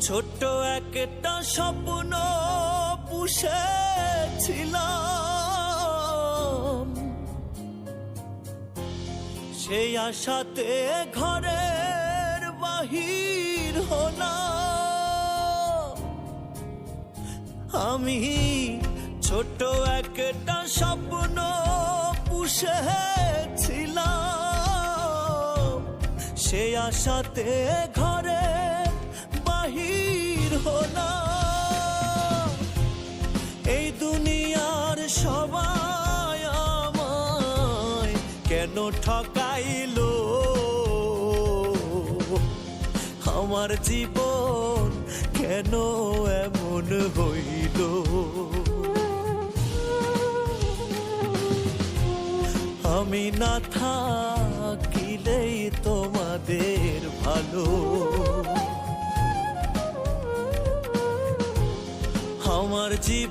ছোট্ট একটা স্বপ্ন পুষেছিলাম। সেই আশাতে ঘরের বাহির হলাম। আমি ছোট্ট একটা স্বপ্ন পুষেছিলাম আশাতে ঘরে বাহির হলাম। এই দুনিয়ার সবাই আমায় কেন ঠকাইলো? আমার জীবন কেন এমন হইল? আমি না থাকিলেই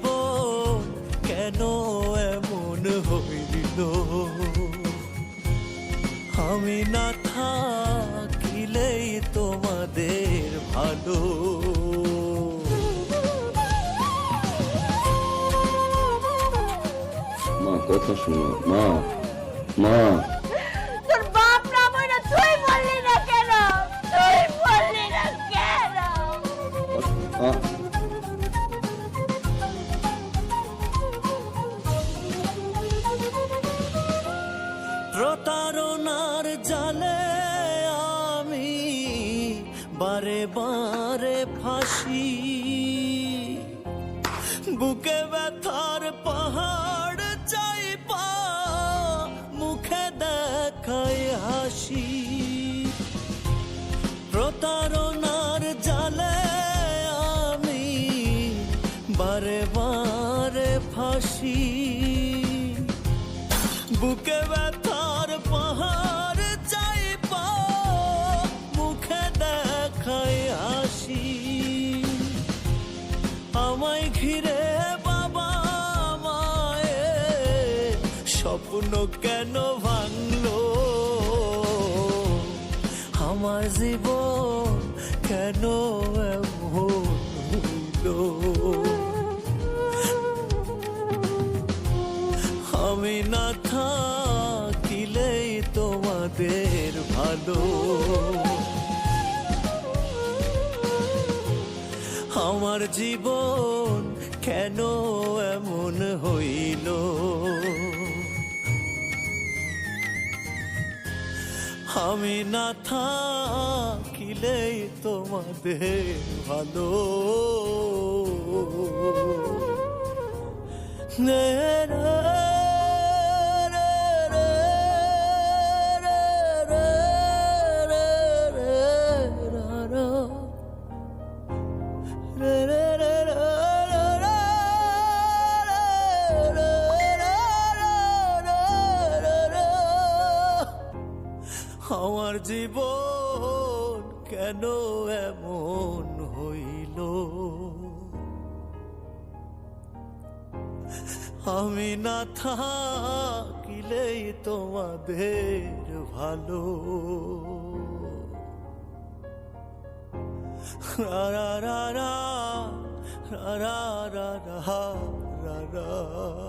আমার কেন এমন হইল? আমি না থাকিলেই তোমাদের ভালো। মা কথা শোনো। মা মা। জালে আমি বারে বারে ফাঁসি। বুকে ব্যথার পাহাড় চাই পা মুখে দেখায় হাসি। প্রতারণার জালে আমি বারে বারে ফাঁসি। বুকে ব্যথার স্বপ্ন কেন ভাঙলো? আমার জীবন কেন আমি না থাকিলেই তোমাদের ভালো। আমার জীবন কেন এমন হইল? আমি না থাকিলেই তোমাদের ভালো। রে। আমার জীবন কেন এমন হইল? আমি না থাকিলেই তোমাদের ভালো। রা রা রা রা রা রা রা রা